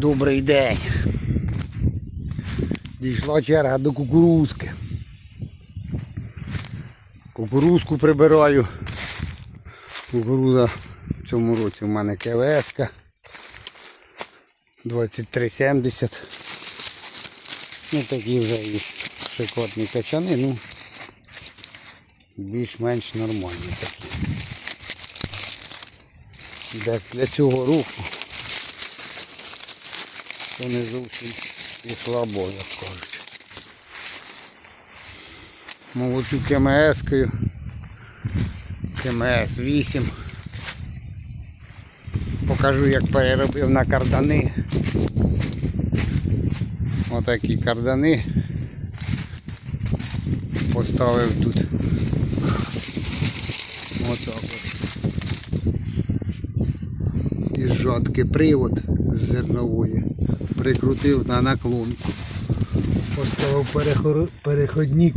Добрий день. Дійшла черга до кукурузки. Кукурузку прибираю. Кукуруза в цьому році у мене КВС. 2370. Ну такі вже і шикотні качани, ну більш-менш нормальні такі. Для, для цього руху то не зовсім і слабо, як кажуть. Молотю КМС-кою. КМС 8. Покажу як переробив на кардани. Отакі кардани. Поставив тут. Отак от. Із жатки привод з зернової. Прикрутив на наклонку. Поставив переходник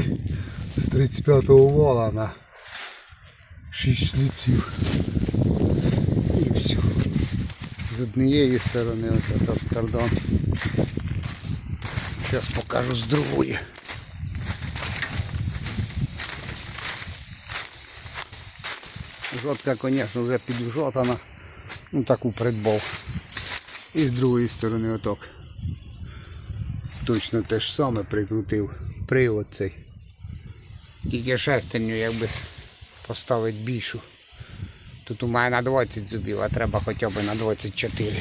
з 35-го вала на 6 шліців. І все. З однієї сторони ось так кардан. Зараз покажу з другої. Жодка, звісно, вже піджотана. Ну таку придбав. І з другої сторони отак. Точно те ж саме прикрутив привод цей. Тільки шестерню якби поставити більшу. Тут у мене на 20 зубів, а треба хоча б на 24.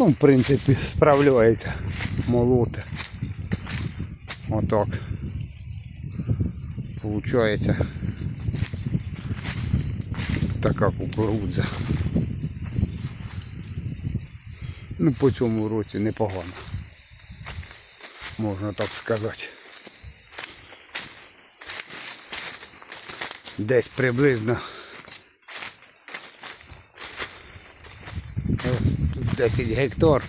Ну, в принципі, справляється. Молоте. Отак. Получається така кукурудза. Ну, по цьому році непогано. Можна так сказати. Десь приблизно е, 10 гектар,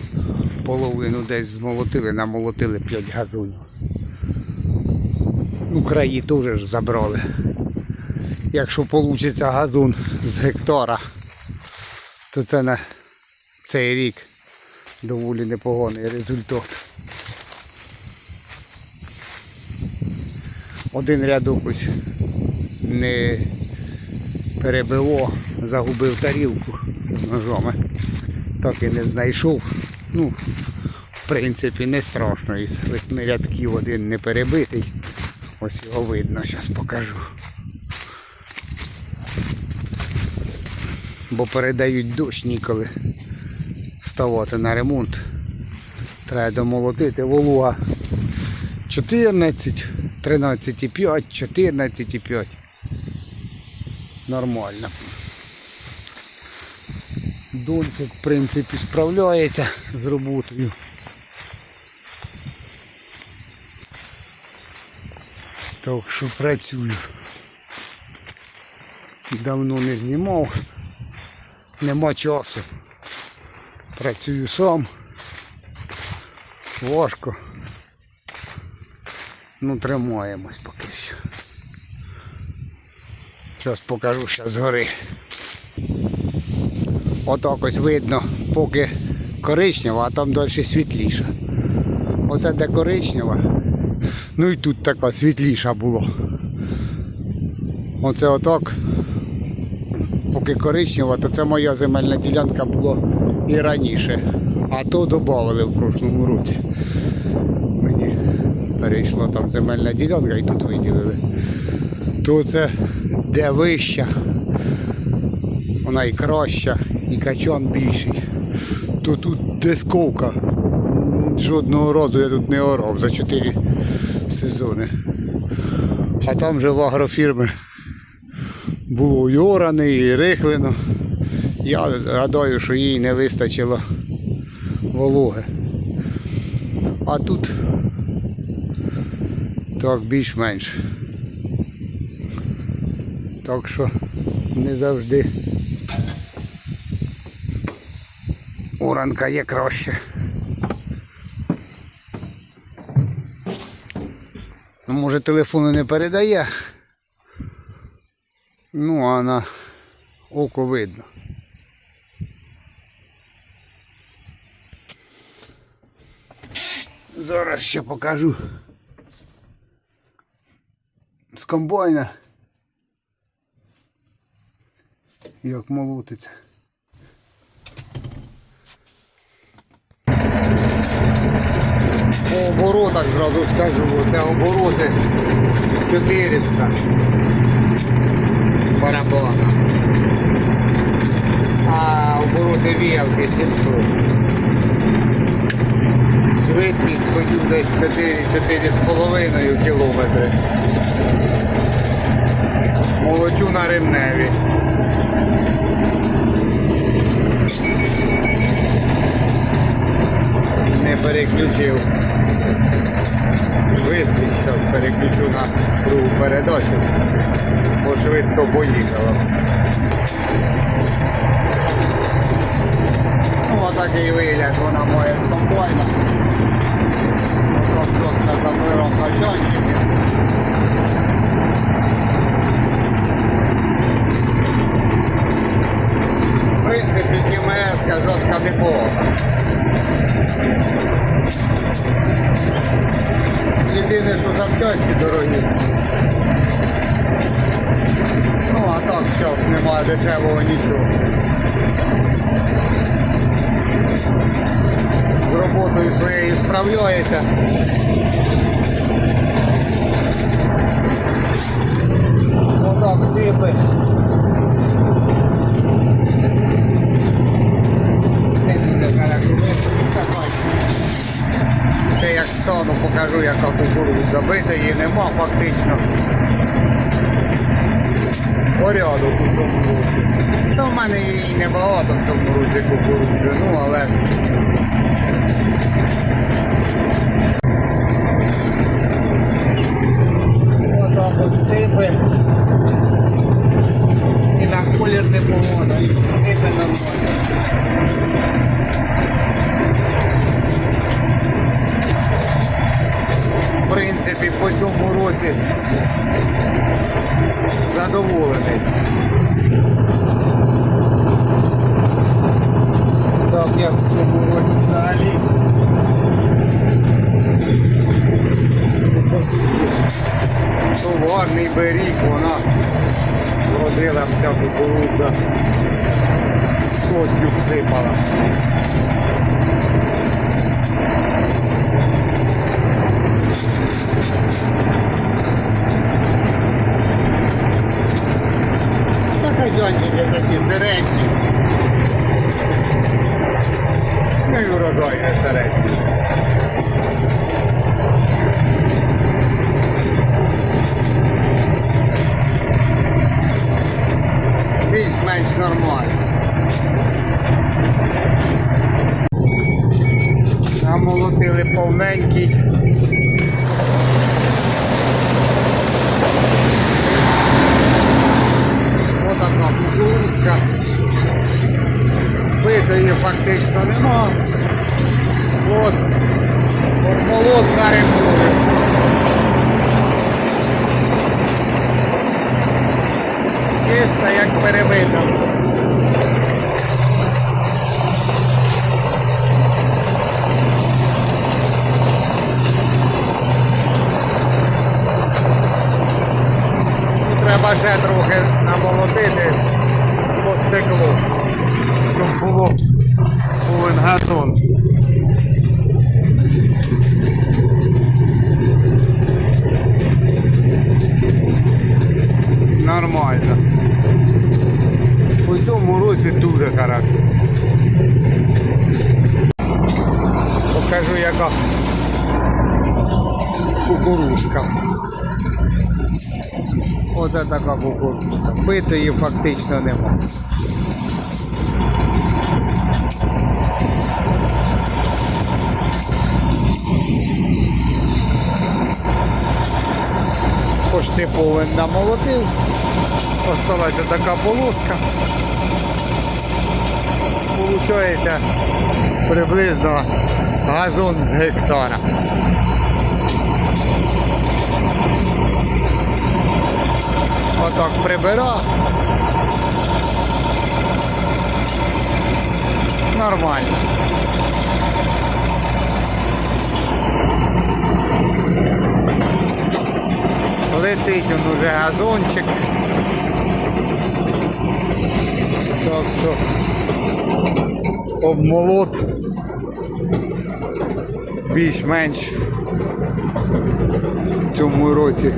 половину десь змолотили, намолотили 5 газонів. Ну, краї теж забрали. Якщо вийде газон з гектара, то це на цей рік доволі непоганий результат. Один рядок ось не перебило, загубив тарілку з ножами. Так і не знайшов. Ну, в принципі, не страшно. Із восьми рядків один не перебитий. Ось його видно, зараз покажу. Бо передають дощ ніколи ставати на ремонт. Треба домолотити волуга 14, 13,5, 14,5. Нормально. Дончик, в принципі, справляється з роботою. Так що працюю. Давно не знімав. Нема часу. Працюю сам. Важко. Ну тримаємось поки що. Зараз покажу ще згори. Отак ось видно, поки коричнева, а там далі світліша. Оце де коричнева. Ну і тут така світліша було. Оце отак. Поки коричнева, то це моя земельна ділянка була і раніше. А то додали в прошлому році. Мені перейшла там земельна ділянка і тут виділили. То це де вища, вона і краща, і качан більший. То тут дисковка. Жодного разу я тут не орав за 4 сезони. А там вже в агрофірми було і оране, і рихлено. Я гадаю, що їй не вистачило вологи. А тут так більш-менш. Так що не завжди оранка є краще. Ну, може телефону не передає. Ну, а на око видно. Зараз ще покажу. З комбайна. Як молотиться. По оборотах зразу скажу, це обороти 400 барабана. А обороти віялки 700. Швидкість ходю десь 4-4,5 кілометри. Молотю на ремневі. Не переключив. Швидкість зараз переключу на другу передачу, бо швидко поїхало. Ну, отакий вигляд вона моя з комбайна. В принципі, КМС жорстка непогана. Єдине, що запчасті дорогі. Ну, а так зараз немає дешевого нічого. З роботою своєю справляється. Отак сипи. Не дуже хорошо. Така Ще як стану, покажу, яка кукурудза. Битої нема фактично. Порядок у році. Ну, в мене і небагато в цьому році кукурудзи, ну але. Отак от сипи. І на колір кукурудза. Сотню всипала. Та хазяйники такі середні. Повненький. Кукурузка. Оце така кукурудзка. Битої фактично нема. Пошти повен намолотив. Осталася така полоска. Получається приблизно газон з гектара. Отак прибира. Нормально. Летить он уже газончик. Так що обмолот більш-менш цьому році.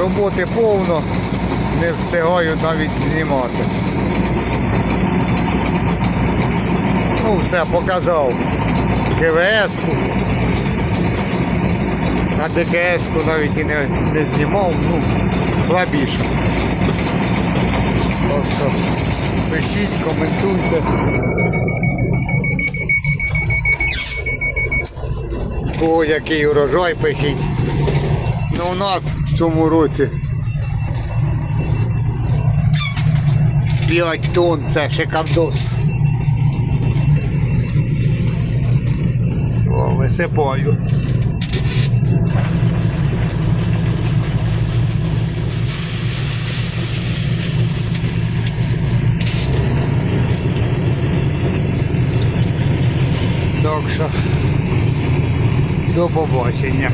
Роботи повно, не встигаю навіть знімати. Ну, все показав. КВС-ку. А ДКС-ку навіть і не, не знімав, ну, слабіше. Так що пишіть, коментуйте. О, який урожай пишіть. Ну у нас в цьому році 5 тонн це шикардос. О, висипаю. Так що до побачення.